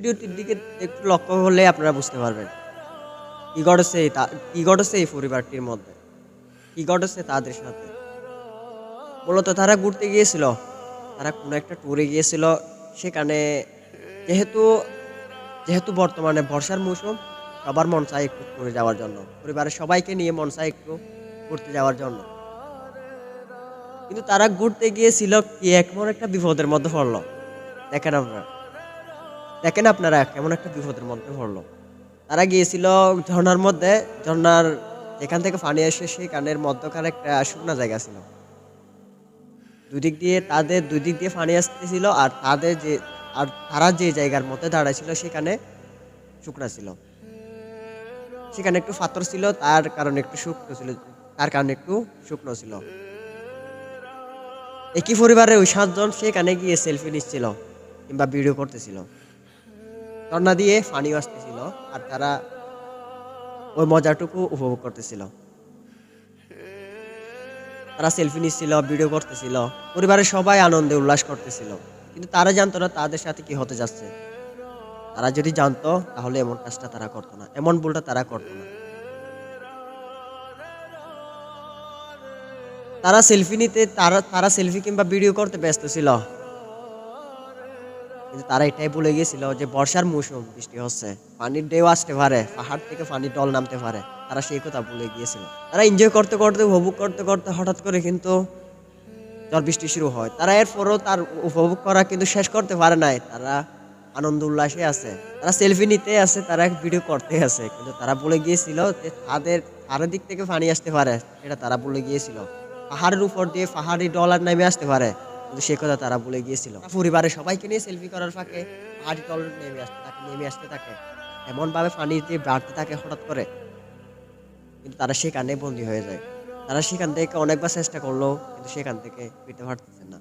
ভিডিওটির দিকে একটু লক্ষ্য করলে আপনারা বুঝতে পারবেন। কি ঘটেছে কি ঘটেছে এই পরিবারটির মধ্যে? কি ঘটেছে তাদের সাথে? মূলত তারা ঘুরতে গিয়েছিল। তারা কোনো একটা ট্যুরে গিয়েছিল। সেখানে যেহেতু যেহেতু বর্তমানে বর্ষার মৌসুম, সবার মন চায় একটু ঘুরে যাওয়ার জন্য। পরিবারের সবাইকে নিয়ে মন চায় একটু ঘুরতে যাওয়ার জন্য। কিন্তু তারা ঘুরতে গিয়েছিল কি এমন একটা বিপদের মধ্যে পড়ল। দেখেন আপনারা। দেখেন আপনারা কেমন একটা বিপদের মধ্যে পড়ল। তারা গিয়েছিল ঝর্ণার মধ্যে, ঝর্ণার যেখান থেকে পানি আসে সেই কানের মধ্যখানে একটা শুকনা জায়গা ছিল। দুই দিক দিয়ে তাদের দুই দিক দিয়ে পানি আসতেছিল আর তাদের যে, আর তারা যে জায়গার মধ্যে দাঁড়ায় ছিল সেখানে শুকনা ছিল। সেখানে একটু পাথর ছিল, তার কারণে একটু শুকনো ছিল, তার কারণে একটু শুকনো ছিল। একই পরিবারের ওই সাতজন সেখানে গিয়ে সেলফি নিচ্ছিল কিংবা ভিডিও করতেছিল। ঝর্ণা দিয়ে পানিও আসতেছিল আর তারা ওই মজাটুকু উপভোগ করতেছিল। তারা সেলফি নিচ্ছিল, ভিডিও করতেছিল, পরিবারের সবাই আনন্দে উল্লাস করতেছিল। কিন্তু তারা জানতো না তাদের সাথে কি হতে যাচ্ছে। তারা যদি জানতো, তাহলে এমন কাজটা তারা করতো না, এমন ভুলটা তারা করতো না। তারা সেলফি নিতে, তারা তারা সেলফি কিংবা ভিডিও করতে ব্যস্ত ছিল। কিন্তু তারা এটাই ভুলে গিয়েছিল যে বর্ষার মৌসুম বৃষ্টি হচ্ছে। পানির ঢেউ আসতে পারে, পাহাড় থেকে পানির ডল নামতে পারে, তারা সেই কথা ভুলে গিয়েছিল। তারা এনজয় করতে করতে, উপভোগ করতে করতে হঠাৎ করে কিন্তু ঝড় বৃষ্টি শুরু হয়। তারা এরপরও তার উপভোগ করা কিন্তু শেষ করতে পারে নাই। তারা আনন্দ উল্লাসে আছে। তারা সেলফি নিতে আছে, তারা ভিডিও করতে আছে। কিন্তু তারা ভুলে গিয়েছিল যে তাদের দিক থেকে পানি আসতে পারে এটা তারা ভুলে গিয়েছিল। পাহাড়ের উপর দিয়ে পাহাড়ি ডলার নেমে আসতে পারে। সে কথা তারা ভুলে গিয়েছিল। পরিবারের সবাইকে নিয়ে সেলফি করার ফাঁকে পাহাড়ি ডল নেমে আসতে থাকে, নেমে আসতে থাকে। এমন ভাবে পানি দিয়ে বাড়তে থাকে হঠাৎ করে। কিন্তু তারা সেখানে বন্দী হয়ে যায়। তারা সেখান থেকে অনেকবার চেষ্টা করল, কিন্তু সেখান থেকে ফিরতে পারতেছে না।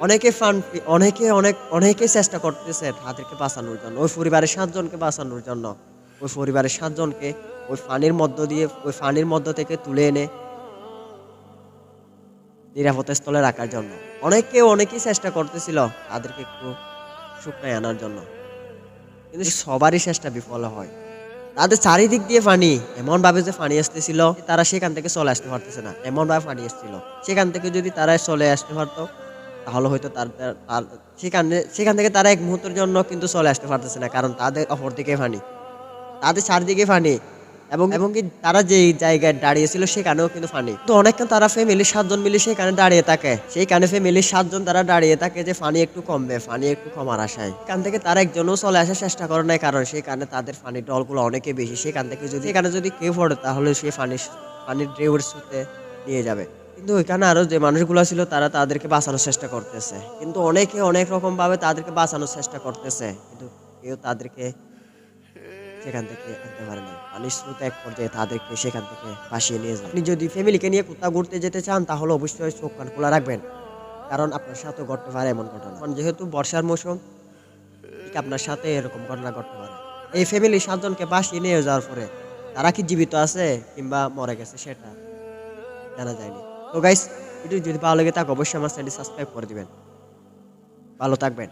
অনেকে ফান, অনেকে অনেক, অনেকে চেষ্টা করতেছে তাদেরকে বাঁচানোর জন্য, ওই পরিবারের সাতজনকে বাঁচানোর জন্য। ওই পরিবারের সাতজনকে ওই ফানির মধ্য দিয়ে, ওই ফানির মধ্য থেকে তুলে এনে নিরাপদ স্থলে রাখার জন্য। অনেকে অনেকেই চেষ্টা করতেছিল তাদেরকে একটু শুকনায় আনার জন্য। কিন্তু সবারই চেষ্টা বিফল হয়। তাদের চারিদিক দিয়ে পানি, এমনভাবে যে পানি আসতেছিল তারা সেখান থেকে চলে আসতে পারতেছে না। এমনভাবে পানি আসছিল। সেখান থেকে যদি তারা চলে আসতে পারতো, তাহলে হয়তো তার সেখানে, সেখান থেকে তারা এক মুহূর্তের জন্য কিন্তু চলে আসতে পারতেছে না, কারণ তাদের অপর দিকে পানি। তাদের চারদিকে পানি এবং এবং তারা যে জায়গায় দাঁড়িয়েছিল সেখানেও কিন্তু ফানি। তো অনেকক্ষণ তারা ফ্যামিলির সাতজন মিলে সেখানে দাঁড়িয়ে থাকে। সেইখানে ফ্যামিলির সাতজন তারা দাঁড়িয়ে থাকে যে ফানি একটু কমবে, ফানি একটু কমার আশায়। সেখান থেকে তারা একজনও চলে আসার চেষ্টা করে নাই কারণ সেই সেখানে তাদের পানির ডলগুলো অনেকে বেশি। সেখান থেকে যদি এখানে যদি কেউ পড়ে, তাহলে সে পানি পানির ড্রেউর সুতে নিয়ে যাবে। কিন্তু ওইখানে আরও যে মানুষগুলো ছিল, তারা তাদেরকে বাঁচানোর চেষ্টা করতেছে। কিন্তু অনেকে অনেক রকম ভাবে তাদেরকে বাঁচানোর চেষ্টা করতেছে। কিন্তু কেউ তাদেরকে সেখান থেকে আনতে পারে না পানির স্রোত এক পর্যায়ে তাদেরকে সেখান থেকে ভাসিয়ে নিয়ে যায়। আপনি যদি ফ্যামিলিকে নিয়ে কোথাও ঘুরতে যেতে চান, তাহলে অবশ্যই চোখ কান খোলা রাখবেন। কারণ আপনার সাথে ঘটতে পারে এমন ঘটনা। কারণ যেহেতু বর্ষার মৌসুম আপনার সাথে এরকম ঘটনা ঘটতে পারে। এই ফ্যামিলি সাতজনকে ভাসিয়ে নিয়ে যাওয়ার পরে তারা কি জীবিত আছে কিংবা মরে গেছে সেটা জানা যায়নি। তো গাইস ভিডিও যদি ভালো লেগে থাকে, অবশ্যই আমার চ্যানেলটি সাবস্ক্রাইব করে দিবেন। ভালো থাকবেন।